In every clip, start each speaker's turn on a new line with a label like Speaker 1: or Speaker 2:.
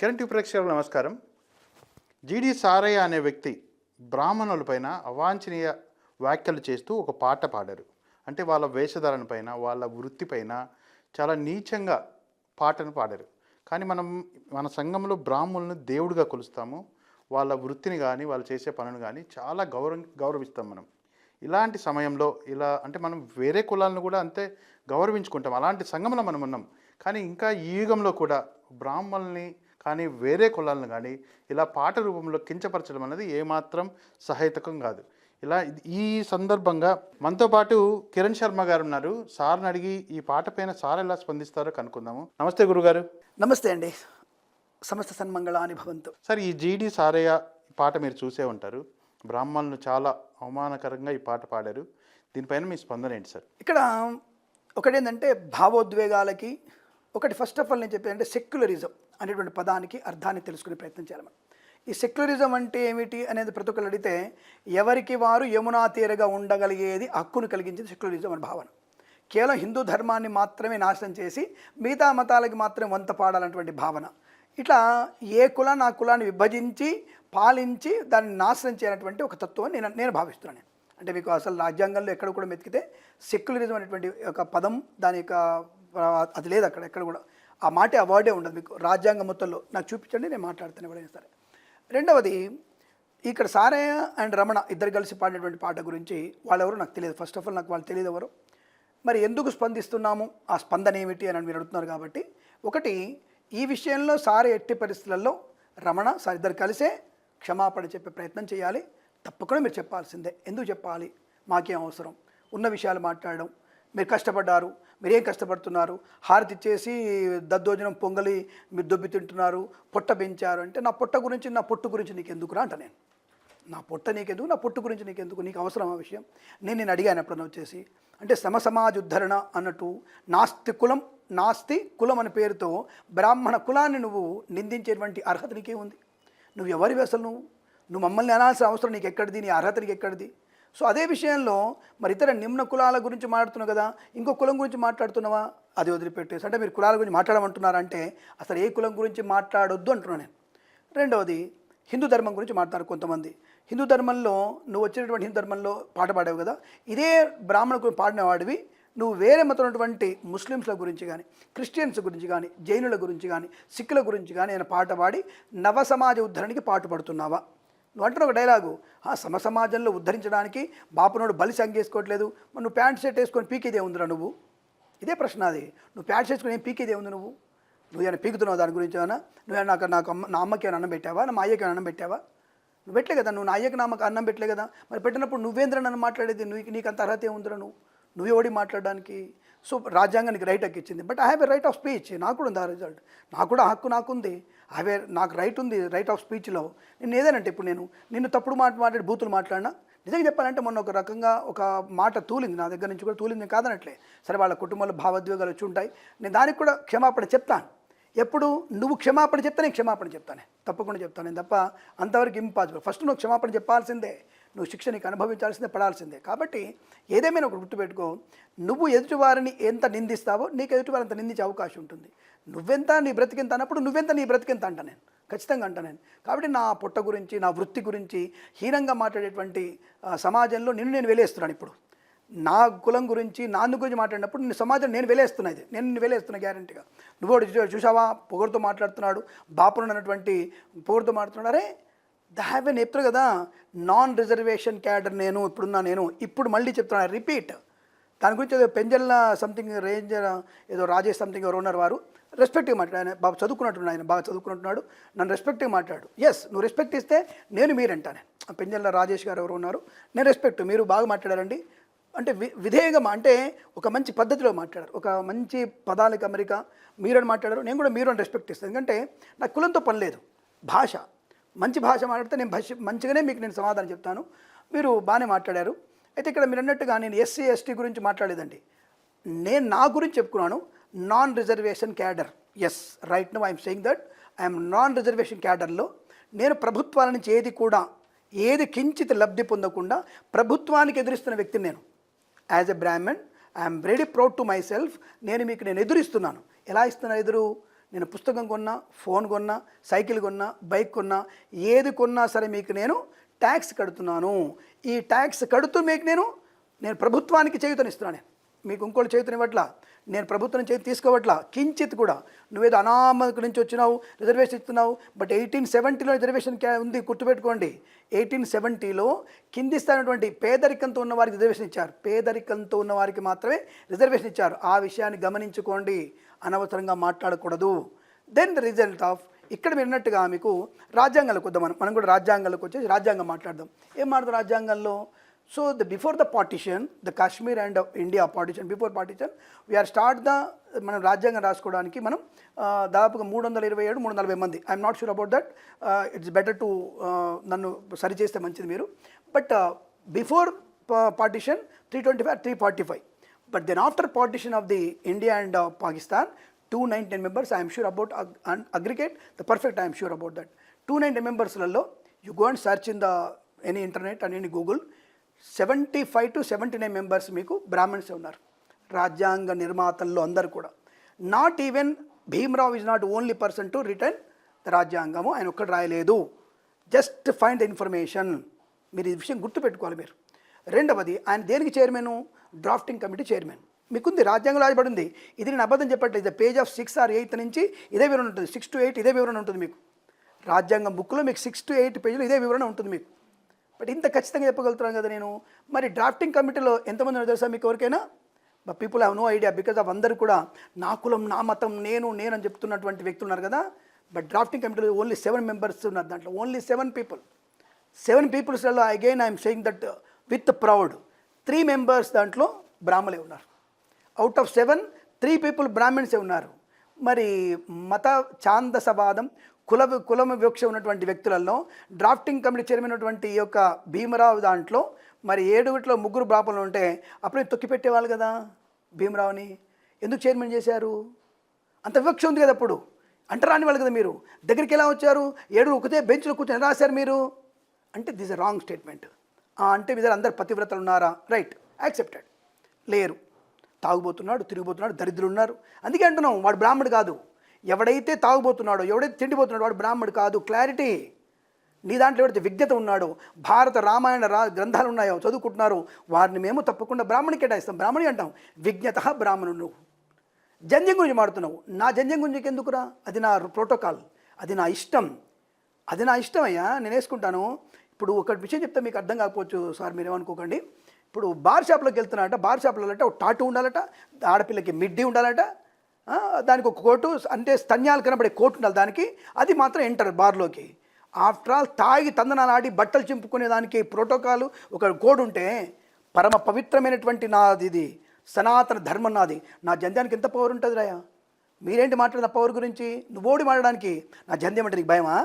Speaker 1: Current ప్రేక్షకులు ప్రేక్షకులకు నమస్కారం. జీడి సారయ్య అనే వ్యక్తి బ్రాహ్మణులపైన అవాంఛనీయ వ్యాఖ్యలు చేస్తూ ఒక పాట పాడారు. అంటే వాళ్ళ వేషధారణ పైన వాళ్ళ వృత్తిపైన చాలా నీచంగా పాటను పాడారు. కానీ మనం మన సంఘంలో బ్రాహ్మణులను దేవుడిగా కొలుస్తాము. వాళ్ళ వృత్తిని కానీ వాళ్ళు చేసే పనులు కానీ చాలా గౌరవ గౌరవిస్తాం మనం. ఇలాంటి సమయంలో ఇలా అంటే మనం వేరే కులాలను కూడా అంతే గౌరవించుకుంటాం. అలాంటి సంఘంలో మనం ఉన్నాం. కానీ ఇంకా ఈ యుగంలో కూడా బ్రాహ్మణుల్ని కానీ వేరే కులాలను కానీ ఇలా పాట రూపంలో కించపరచడం అనేది ఏమాత్రం సహాయతకం కాదు. ఇలా ఈ సందర్భంగా మనతో పాటు కిరణ్ శర్మ గారు ఉన్నారు. సార్ని అడిగి ఈ పాట పైన సార్ ఎలా స్పందిస్తారో కనుక్కుందాము. నమస్తే గురుగారు.
Speaker 2: నమస్తే అండి. సమస్త సన్మంగళాని భవంతు.
Speaker 1: సార్ ఈ జీడి సారయ్య ఈ పాట మీరు చూసే ఉంటారు. బ్రాహ్మణులు చాలా అవమానకరంగా ఈ పాట పాడారు. దీనిపైన మీ స్పందన ఏంటి సార్?
Speaker 2: ఇక్కడ ఒకటేంటంటే భావోద్వేగాలకి ఒకటి ఫస్ట్ ఆఫ్ ఆల్ నేను చెప్పేది అంటే సెక్యులరిజం అనేటువంటి పదానికి అర్థాన్ని తెలుసుకునే ప్రయత్నం చేయాలి ఈ సెక్యులరిజం అంటే ఏమిటి అనేది ప్రతి ఒక్కరు అడిగితే ఎవరికి వారు యమునా తీరగా ఉండగలిగేది హక్కును కలిగించింది సెక్యులరిజం అనే భావన. కేవలం హిందూ ధర్మాన్ని మాత్రమే నాశనం చేసి మిగతా మతాలకి మాత్రమే వంత పాడాలన్నటువంటి భావన. ఇట్లా ఏ కులాన్ని ఆ కులాన్ని విభజించి పాలించి దాన్ని నాశనం చేయనటువంటి ఒక తత్వం నేను నేను భావిస్తున్నాను అంటే మీకు అసలు రాజ్యాంగంలో ఎక్కడ కూడా మెతికితే సెక్యులరిజం అనేటువంటి ఒక పదం దాని యొక్క అది లేదు అక్కడ ఎక్కడ కూడా. ఆ మాట అవార్డే ఉండదు మీకు. రాజ్యాంగ మొత్తంలో. నాకు చూపించండి నేను మాట్లాడుతాను ఎవరైనా సరే. రెండవది ఇక్కడ సారయ్య అండ్ రమణ ఇద్దరు కలిసి పాడినటువంటి పాట గురించి వాళ్ళెవరో నాకు తెలియదు. ఫస్ట్ ఆఫ్ ఆల్ నాకు వాళ్ళు తెలియదు ఎవరు. మరి ఎందుకు స్పందిస్తున్నాము? ఆ స్పందన ఏమిటి అని మీరు అడుగుతున్నారు కాబట్టి. ఒకటి ఈ విషయంలో సారే ఎట్టి పరిస్థితులలో రమణ సార్ ఇద్దరు కలిసే క్షమాపణ చెప్పే ప్రయత్నం చేయాలి. తప్పకుండా మీరు చెప్పాల్సిందే. ఎందుకు చెప్పాలి? మాకేం అవసరం? ఉన్న విషయాలు మాట్లాడడం మీరు కష్టపడ్డారు మీరేం కష్టపడుతున్నారు? హారతి ఇచ్చేసి దద్దోజనం పొంగలి మీరు దొబ్బి తింటున్నారు పొట్ట పెంచారు అంటే నా పొట్ట గురించి నా పొట్టు గురించి నీకు ఎందుకురా అంట నేను. నా పొట్ట నీకెందుకు నా పొట్టు గురించి నీకెందుకు నీకు అవసరం ఆ విషయం? నేను నేను అడిగాను ఎప్పుడన్నా వచ్చేసి. అంటే సమసమాజ ఉద్ధరణ అన్నట్టు నాస్తి కులం నాస్తి కులం అనే పేరుతో బ్రాహ్మణ కులాన్ని నువ్వు నిందించేటువంటి అర్హత నీకే ఉంది. నువ్వు ఎవరివి అసలు నువ్వు? నువ్వు మమ్మల్ని అనాల్సిన అవసరం నీకు ఎక్కడిది నీ అర్హత నీకు ఎక్కడిది సో అదే విషయంలో మరి ఇతర నిమ్న కులాల గురించి మాట్లాడుతున్నావు కదా ఇంకో కులం గురించి మాట్లాడుతున్నావా? అది వదిలిపెట్టేసి అంటే మీరు కులాల గురించి మాట్లాడమంటున్నారంటే అసలు ఏ కులం గురించి మాట్లాడొద్దు అంటున్నాను నేను. రెండవది హిందూ ధర్మం గురించి మాట్లాడారు కొంతమంది. హిందూ ధర్మంలో నువ్వు వచ్చినటువంటి హిందూ ధర్మంలో పాట పాడావు కదా ఇదే బ్రాహ్మణ పాడినవాడివి. నువ్వు వేరే మతం ఉన్నటువంటి ముస్లిమ్స్ల గురించి కానీ క్రిస్టియన్స్ గురించి కానీ జైనుల గురించి కానీ సిక్కుల గురించి కానీ ఆయన పాట పాడి నవ సమాజ ఉద్ధరణకి పాటుపడుతున్నావా? నువ్వు అంటున్న ఒక డైలాగు ఆ సమ సమాజంలో ఉద్ధరించడానికి బాపునోడు బలి సంగేసుకోవట్లేదు మరి నువ్వు ప్యాంట్ షర్ట్ వేసుకొని పీకేదే ఉందిరా నువ్వు? ఇదే ప్రశ్న అది. నువ్వు ప్యాంట్ షర్ట్ వేసుకొని ఏం పీకేదే ఉంది నువ్వు? నువ్వు ఏమైనా పీకుతున్నావు దాని గురించి ఏమైనా? నువ్వు నాకు నాకు అమ్మ నా అమ్మకి ఏమైనా అన్నం పెట్టావా? నా మా అయ్యకి అన్నం పెట్టావా? నువ్వు పెట్టలే కదా నువ్వు నా అయ్యకి నా అమ్మకి అన్నం పెట్టలే కదా. మరి పెట్టినప్పుడు నువ్వేంద్ర నన్ను మాట్లాడేది? నువ్వు నీకు అంత అర్హత ఏముందిరా నువ్వు? నువ్వు ఎవడి మాట్లాడడానికి? సో రాజ్యాంగానికి రైట్ హక్కు ఇచ్చింది. But I have a right of speech నాకు కూడా ఉంది ఆ రిజల్ట్ నాకు కూడా హక్కు నాకుంది అవే నాకు రైట్ ఉంది రైట్ ఆఫ్ స్పీచ్లో నేను ఏదేనంటే ఇప్పుడు నేను నిన్ను తప్పుడు మాట మాట్లాడి బూతులు మాట్లాడినా నిజంగా చెప్పాలంటే మొన్న ఒక రకంగా ఒక మాట తూలింది నా దగ్గర నుంచి కూడా తూలింది కాదనట్లే. సరే వాళ్ళ కుటుంబంలో భావోద్వేగాలు వచ్చి ఉంటాయి. నేను దానికి కూడా క్షమాపణ చెప్తాను. ఎప్పుడు నువ్వు క్షమాపణ చెప్తే నేను క్షమాపణ చెప్తానే. తప్పకుండా చెప్తాను నేను తప్ప అంతవరకు ఇంపాసిబుల్ ఫస్ట్ నువ్వు క్షమాపణ చెప్పాల్సిందే. నువ్వు శిక్ష నీకు అనుభవించాల్సిందే పడాల్సిందే. కాబట్టి ఏదేమైనా ఒకటి గుర్తుపెట్టుకో నువ్వు ఎదుటివారిని ఎంత నిందిస్తావో నీకు ఎదుటివారు అంత నిందించే అవకాశం ఉంటుంది. నువ్వెంత నీ బ్రతికింత అన్నప్పుడు నువ్వెంత నీ బ్రతికింత అంట నేను. ఖచ్చితంగా అంట నేను. కాబట్టి నా పొట్ట గురించి నా వృత్తి గురించి హీనంగా మాట్లాడేటువంటి సమాజంలో నిన్ను నేను వెలేస్తున్నాను ఇప్పుడు. నా కులం గురించి నా గురించి మాట్లాడినప్పుడు నేను సమాజం నేను వెలేస్తున్నా ఇది. నేను నిన్ను వెలేస్తున్నా గ్యారంటీగా నువ్వు చూసావా? పొగరుతో మాట్లాడుతున్నాడు. బాపును అన్నటువంటి పొగరుతో మాట్లాడుతున్నాడు. అరే ద హ్యావ్ ఎన్ చెప్తారు కదా నాన్ రిజర్వేషన్ క్యాడర్ నేను ఇప్పుడున్నా నేను ఇప్పుడు మళ్ళీ చెప్తున్నాను రిపీట్. దాని గురించి ఏదో పెంజల్ల సంథింగ్ రేంజర్ ఏదో రాజేష్ సంథింగ్ ఎవరు ఉన్నారు వారు రెస్పెక్ట్గా మాట్లాడు ఆయన బాగా చదువుకున్నట్టున్నాడు ఆయన బాగా చదువుకున్నట్టున్నాడు. నన్ను రెస్పెక్ట్గా మాట్లాడు ఎస్ నువ్వు రెస్పెక్ట్ ఇస్తే నేను మీరంటాను. ఆ పెంజల్ల రాజేష్ గారు ఎవరు ఉన్నారు నేను రెస్పెక్ట్ మీరు బాగా మాట్లాడారండి. అంటే వి విధేయంగా అంటే ఒక మంచి పద్ధతిలో మాట్లాడారు. ఒక మంచి పదాలకు అమెరికా మీరని మాట్లాడారు. నేను కూడా మీరు అని రెస్పెక్ట్ ఇస్తాను. ఎందుకంటే నాకు కులంతో పని లేదు. భాష. మంచి భాష మాట్లాడితే నేను భాష మంచిగానే మీకు నేను సమాధానం చెప్తాను. మీరు బాగానే మాట్లాడారు. అయితే ఇక్కడ మీరు అన్నట్టుగా నేను ఎస్సీ ఎస్టీ గురించి మాట్లాడలేదండి. నేను నా గురించి చెప్పుకున్నాను. Non reservation cadre yes right no I'm saying that I'm non reservation క్యాడర్లో నేను ప్రభుత్వాల నుంచి ఏది కూడా ఏది కించిత్ లబ్ధి పొందకుండా ప్రభుత్వానికి ఎదురిస్తున్న వ్యక్తిని నేను. As a Brahmin I'm very proud to myself నేను మీకు నేను ఎదురిస్తున్నాను. ఎలా ఇస్తున్నాను ఎదురు? నేను పుస్తకం కొన్నా ఫోన్ కొన్నా సైకిల్ కొన్నా బైక్ కొన్నా ఏది కొన్నా సరే మీకు నేను ట్యాక్స్ కడుతున్నాను. ఈ ట్యాక్స్ కడుతూ మీకు నేను నేను ప్రభుత్వానికి చేయుతనిస్తున్నాను నేను. మీకు ఇంకోటి ఇవ్వట్ల నేను ప్రభుత్వం చేతి తీసుకోవట్లా? కించిత్ కూడా. నువ్వేదో అనామకు నుంచి వచ్చినావు రిజర్వేషన్ ఇస్తున్నావు బట్ ఎయిటీన్ సెవెంటీలో రిజర్వేషన్ ఉంది గుర్తుపెట్టుకోండి. ఎయిటీన్ సెవెంటీలో కింది స్థాయినటువంటి పేదరికంతో ఉన్న వారికి రిజర్వేషన్ ఇచ్చారు. పేదరికంతో ఉన్న వారికి మాత్రమే రిజర్వేషన్ ఇచ్చారు. ఆ విషయాన్ని గమనించుకోండి. అనవసరంగా మాట్లాడకూడదు. దెన్ ద రిజల్ట్ ఆఫ్ ఇక్కడ మీరు అన్నట్టుగా మీకు రాజ్యాంగాలకు వద్దాం మనం మనం కూడా రాజ్యాంగాలకు వచ్చేసి రాజ్యాంగం మాట్లాడదాం. ఏం మాట్లాడదాం రాజ్యాంగంలో? So the before the partition the Kashmir and India partition before partition we are start the మనం రాజ్యాంగం రాసుకోవడానికి మనం దాదాపుగా మూడు వందల ఇరవై ఏడు మూడు వందల నలభై మంది. I'm not sure about that it's better to నన్ను సరిచేస్తే మంచిది మీరు. But before partition three twenty five three forty five but then after partition of the India and Pakistan two nineteen members I'm sure about aggregate the perfect I'm sure about that two ninety మెంబర్స్లలో you go and search in the any internet and any Google seventy five to seventy nine members మీకు బ్రాహ్మణ్సే ఉన్నారు. రాజ్యాంగ నిర్మాతల్లో అందరు కూడా. Not even Bhimrao is not only person to return the రాజ్యాంగము ఆయన ఒక్కడు రాయలేదు. జస్ట్ ఫైండ్ ద ఇన్ఫర్మేషన్ మీరు ఈ విషయం గుర్తుపెట్టుకోవాలి మీరు. రెండవది ఆయన దేనికి చైర్మన్ డ్రాఫ్టింగ్ కమిటీ చైర్మన్. మీకుంది రాజ్యాంగం రాజబడి ఉంది ఇది నేను అబద్ధం చెప్పట్లేదు. Page of six or eighth నుంచి ఇదే వివరణ ఉంటుంది. సిక్స్ టు ఎయిట్ ఇదే వివరణ ఉంటుంది మీకు. రాజ్యాంగం బుక్లో మీకు సిక్స్ టు ఎయిట్ పేజీలో ఇదే వివరణ ఉంటుంది మీకు. బట్ ఇంత ఖచ్చితంగా చెప్పగలుగుతున్నాను కదా నేను. మరి డ్రాఫ్టింగ్ కమిటీలో ఎంతమంది తెలుసా మీకు ఎవరికైనా? But people have no idea because of అందరూ కూడా నా కులం నా మతం నేను నేను అని చెప్తున్నటువంటి వ్యక్తులు ఉన్నారు కదా. బట్ డ్రాఫ్టింగ్ కమిటీలో ఓన్లీ సెవెన్ మెంబర్స్ ఉన్నారు దాంట్లో. Only seven people seven పీపుల్స్లలో again I'm saying that with proud three members దాంట్లో బ్రాహ్మలే ఉన్నారు. Out of seven three people బ్రాహ్మిన్సే ఉన్నారు. మరి మత ఛాందసవాదం కుల కులమ వివక్ష ఉన్నటువంటి వ్యక్తులలో డ్రాఫ్టింగ్ కమిటీ చైర్మన్ ఉన్నటువంటి ఈ యొక్క భీమరావు దాంట్లో మరి ఏడుగుట్లో ముగ్గురు బ్రాహ్మణులు ఉంటే అప్పుడే తొక్కిపెట్టేవాళ్ళు కదా భీమరావుని. ఎందుకు చైర్మన్ చేశారు? అంత వివక్ష ఉంది కదా అప్పుడు. అంటరాని వాళ్ళు కదా మీరు. దగ్గరికి ఎలా వచ్చారు? ఏడు ఒకతే బెంచ్లో కూర్చొని ఎలా రాశారు మీరు? అంటే దిస్ రాంగ్ స్టేట్మెంట్ అంటే మీ దగ్గర అందరు పతివ్రతలు ఉన్నారా? రైట్ యాక్సెప్టెడ్ లేరు. తాగుబోతున్నాడు తిరిగిపోతున్నాడు దరిద్రులు ఉన్నారు. అందుకే అంటున్నాం వాడు బ్రాహ్మడు కాదు. ఎవడైతే తాగుబోతున్నాడో ఎవడైతే తిండిపోతున్నాడో వాడు బ్రాహ్మడు కాదు. క్లారిటీ నీ దాంట్లో ఎవరైతే విజ్ఞత ఉన్నాడో భారత రామాయణ రా గ్రంథాలు ఉన్నాయో చదువుకుంటున్నారు వారిని మేము తప్పకుండా బ్రాహ్మణి కేటాయిస్తాం. బ్రాహ్మణి అంటాం. విజ్ఞత బ్రాహ్మణుడు. నువ్వు జంధ్యం గురించి మాడుతున్నావు నా జంజం గురించి ఎందుకురా? అది నా ప్రోటోకాల్. అది నా ఇష్టం. అది నా ఇష్టం అయ్యా. నేను వేసుకుంటాను. ఇప్పుడు ఒకటి విషయం చెప్తే మీకు అర్థం కాకపోవచ్చు సార్ మీరేమనుకోకండి. ఇప్పుడు బార్ షాప్లోకి వెళ్తున్నారంట బార్ షాప్లో ఒక టాటు ఉండాలట ఆడపిల్లకి మిడ్డీ ఉండాలట దానికి ఒక కోటు అంటే స్తన్యాలు కనబడే కోటు ఉండాలి దానికి అది మాత్రం ఎంటర్ బార్లోకి. ఆఫ్టర్ ఆల్ తాగి తందనాలు ఆడి బట్టలు చింపుకునే దానికి ప్రోటోకాల్ ఒక కోడ్ ఉంటే పరమ పవిత్రమైనటువంటి నాది ఇది సనాతన ధర్మం నాది. నా జంధ్యానికి ఎంత పవర్ ఉంటుంది రాయా? మీరేంటి మాట్లాడిన పవర్ గురించి? నువ్వు ఓడి మాట్లాడడానికి నా జంధ్యం అంటే నీకు భయమా?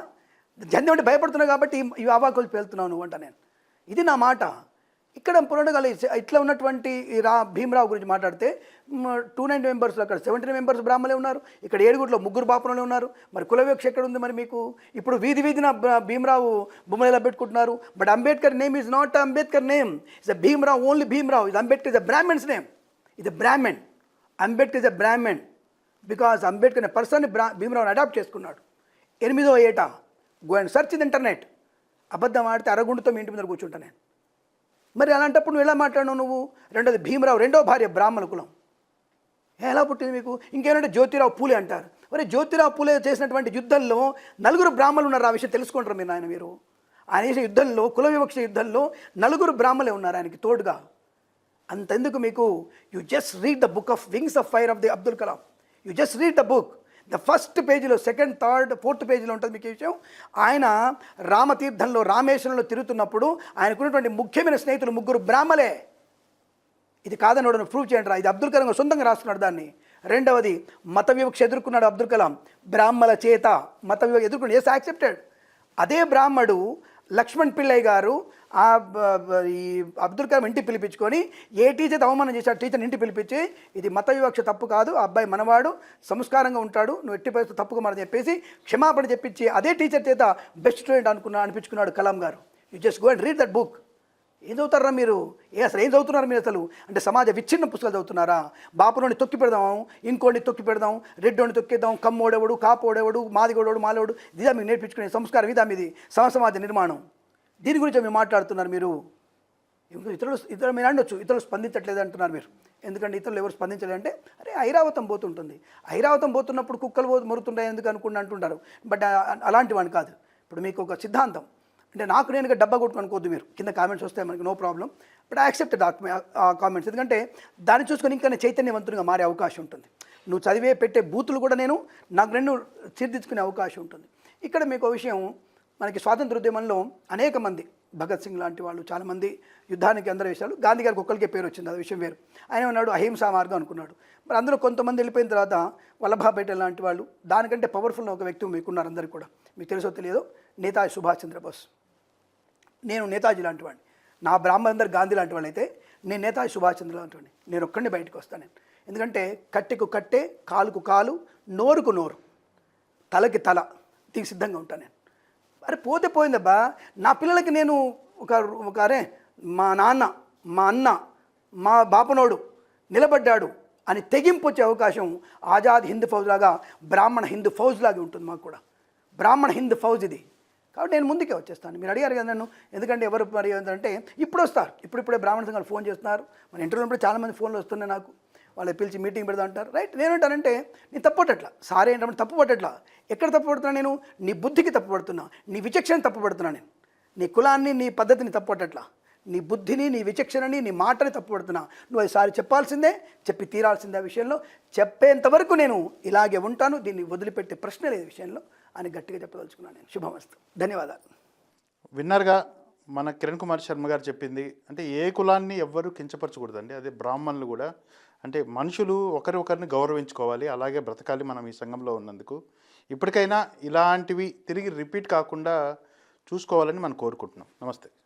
Speaker 2: జంధ్యం అంటే భయపడుతున్నావు కాబట్టి ఈ- అవాకులు పేలుతున్నావు నువ్వు అంట నేను. ఇది నా మాట. ఇక్కడ పురాణగాలు ఇట్లా ఉన్నటువంటి రా భీమరావు గురించి మాట్లాడితే టూ నైన్ మెంబర్స్లో అక్కడ సెవెంటీ మెంబర్స్ బ్రాహ్మణులే ఉన్నారు. ఇక్కడ ఏడుగుట్లో ముగ్గురు బాపనలే ఉన్నారు. మరి కుల ఎక్కడ ఉంది మరి మీకు? ఇప్పుడు వీధి వీధిన భీమరావు బొమ్మలు ఎలా పెట్టుకుంటున్నారు but Ambedkar name is not Ambedkar name. Is a Bhimrao only Bhimrao. ఇది Ambedkar is a Brahmin's name. ఇది Brahmin. Ambedkar is a Brahmin. Because Ambedkar అనే పర్సన్ బ్రా భీమరావుని అడాప్ట్ చేసుకున్నాడు. ఎనిమిదో ఏటా గో అండ్ సర్చ్ ఇది ఇంటర్నెట్ అబద్ధం ఆడితే అరగుండుతో మీ ఇంటి మీద కూర్చుంటా నేను. మరి అలాంటప్పుడు నువ్వు ఎలా మాట్లాడినావు నువ్వు? రెండోది భీమరావు రెండో భార్య బ్రాహ్మణ కులం. ఎలా పుట్టింది మీకు? ఇంకేమంటే జ్యోతిరావు పూలే అంటారు. మరి జ్యోతిరావు పూలే చేసినటువంటి యుద్ధంలో నలుగురు బ్రాహ్మణులు ఉన్నారు ఆ విషయం తెలుసుకుంటారు మీరు ఆయన మీరు? ఆయన చేసిన యుద్ధంలో కుల వివక్ష యుద్ధంలో నలుగురు బ్రాహ్మలే ఉన్నారు ఆయనకి తోడుగా. అంతెందుకు మీకు? You just read the book of wings of fire of the Abdul Kalam you just read the book the first పేజీలో సెకండ్ థర్డ్ ఫోర్త్ పేజీలో ఉంటుంది మీకు విషయం. ఆయన రామతీర్థంలో రామేశ్వరంలో తిరుగుతున్నప్పుడు ఆయనకున్నటువంటి ముఖ్యమైన స్నేహితులు ముగ్గురు బ్రాహ్మలే. ఇది కాదని వాడు ప్రూవ్ చేయండి రా ఇది అబ్దుల్ కలాం సొంతంగా రాసుకున్నాడు దాన్ని. రెండవది మత వివక్ష ఎదుర్కొన్నాడు అబ్దుల్ కలాం. బ్రాహ్మల చేత మత వివక్ష ఎదుర్కొన్నాడు. ఎస్ యాక్సెప్టెడ్ అదే బ్రాహ్మడు లక్ష్మణ్ పిల్లయ్య గారు ఆ ఈ అబ్దుల్ కలాం ఇంటికి పిలిపించుకొని ఏ టీచర్ అవమానం చేశాడు టీచర్ని ఇంటికి పిలిపించి ఇది మత వివక్ష తప్పు కాదు ఆ అబ్బాయి మనవాడు సంస్కారంగా ఉంటాడు నువ్వు ఎట్టి పరిస్థితి తప్పుగా మనం చెప్పేసి క్షమాపణ చెప్పించి అదే టీచర్ చేత బెస్ట్ స్టూడెంట్ అనుకున్నా అనిపించుకున్నాడు కలాం గారు. You just go and read that book ఏం చదువుతారా మీరు? ఏ అసలు ఏం చదువుతున్నారు మీరు అసలు? అంటే సమాజ విచ్ఛిన్న పుస్తకాలు చదువుతున్నారా? బాపులోని తొక్కి పెడదాం ఇంకోటి తొక్కి పెడదాం రెడ్డోని తొక్కేద్దాం కమ్మోడెవడు కాపోడెవడు మాదిగోడెవడు మాలేవాడు ఇదా మీకు నేర్పించుకునే సంస్కారం ఇదా మీది సమసమాజ నిర్మాణం. దీని గురించి మీరు మాట్లాడుతున్నారు మీరు. ఇతరులు ఇతరులు మీరు అనొచ్చు. ఇతరులు స్పందించట్లేదు అంటున్నారు మీరు. ఎందుకంటే ఇతరులు ఎవరు స్పందించలేదంటే అరే ఐరావతం పోతుంటుంది. ఐరావతం పోతున్నప్పుడు కుక్కలు పో మొరుతుంటాయి ఎందుకు అనుకుంటూ అంటుంటారు. బట్ అలాంటి వాడిని కాదు. ఇప్పుడు మీకు ఒక సిద్ధాంతం. అంటే నాకు నేనుగా డబ్బా కొట్టుకు అనుకోవద్దు మీరు. కింద కామెంట్స్ వస్తాయి మనకి no problem. But I accept ఆ కామెంట్స్. ఎందుకంటే దాన్ని చూసుకొని ఇంకా నేను చైతన్యవంతునిగా మారే అవకాశం ఉంటుంది. నువ్వు చదివే పెట్టే బూతులు కూడా నేను నాకు రెండు తీర్దిద్దుకునే అవకాశం ఉంటుంది. ఇక్కడ మీకు ఒక విషయం మనకి స్వాతంత్ర ఉద్యమంలో అనేక మంది భగత్ సింగ్ లాంటి వాళ్ళు చాలామంది యుద్ధానికి అందరూ వేశారు గాంధీ గారికి ఒక్కరికే పేరు వచ్చింది అది విషయం వేరు. ఆయన ఉన్నాడు అహింసా మార్గం అనుకున్నాడు. మరి అందులో కొంతమంది వెళ్ళిపోయిన తర్వాత వల్లభాపేట లాంటి వాళ్ళు దానికంటే పవర్ఫుల్ ఒక వ్యక్తి మీకున్నారు అందరికీ కూడా. మీకు తెలుసో తెలియదో? నేతాజీ సుభాష్ చంద్రబోస్. నేను నేతాజీ లాంటి వాడిని. నా బ్రాహ్మణందరు గాంధీ లాంటి వాళ్ళు అయితే నేను నేతాజీ సుభాష్ చంద్ర లాంటి వాడిని. నేను ఒక్కడిని బయటకు వస్తాను నేను. ఎందుకంటే కట్టెకు కట్టే కాలుకు కాలు నోరుకు నోరు తలకి తల దీనికి సిద్ధంగా ఉంటాను నేను. అరే పోతే పోయిందబ్బా. నా పిల్లలకి నేను ఒక ఒక అరే మా నాన్న మా అన్న మా బాపనోడు నిలబడ్డాడు అని తెగింపు వచ్చే అవకాశం ఆజాద్ హింద్ ఫౌజ్ లాగా బ్రాహ్మణ హిందూ ఫౌజ్ లాగా ఉంటుంది మాకు కూడా. బ్రాహ్మణ హింద్ ఫౌజ్ ఇది. కాబట్టి నేను ముందుకే వచ్చేస్తాను. మీరు అడిగారు కదా నన్ను ఎందుకంటే ఎవరు మరి అంటే ఇప్పుడు వస్తారు ఇప్పుడు ఇప్పుడే బ్రాహ్మణ సంఘాలు ఫోన్ చేస్తున్నారు. మన ఇంటర్వ్యూలో చాలామంది ఫోన్లు వస్తున్నాయి నాకు. వాళ్ళు పిలిచి మీటింగ్ పెడతా అంటారు రైట్ నేనేంటానంటే నేను తప్పుపట్టట్లా సారీ ఏంటంటే తప్పుపట్టట్లా ఎక్కడ తప్పుపడుతున్నా నేను? నీ బుద్ధికి తప్పుపడుతున్నా నీ విచక్షణ తప్పుపడుతున్నా నేను. నీ కులాన్ని నీ పద్ధతిని తప్పుపట్టట్లా నీ బుద్ధిని నీ విచక్షణని నీ మాటని తప్పుపడుతున్నా నువ్వు అది సారి చెప్పాల్సిందే చెప్పి తీరాల్సిందే ఆ విషయంలో. చెప్పేంతవరకు నేను ఇలాగే ఉంటాను. దీన్ని వదిలిపెట్టే ప్రశ్న లేదు విషయంలో. అని గట్టిగా చెప్పదలుచుకున్నాను నేను. శుభమస్తు. ధన్యవాదాలు.
Speaker 1: విన్నర్గా మన కిరణ్ కుమార్ శర్మ గారు చెప్పింది అంటే ఏ కులాన్ని ఎవ్వరూ కించపరచకూడదండి. అదే బ్రాహ్మణులు కూడా అంటే మనుషులు ఒకరి ఒకరిని గౌరవించుకోవాలి అలాగే బ్రతకాలి మనం ఈ సంఘంలో ఉన్నందుకు. ఇప్పటికైనా ఇలాంటివి తిరిగి రిపీట్ కాకుండా చూసుకోవాలని మనం కోరుకుంటున్నాం. నమస్తే.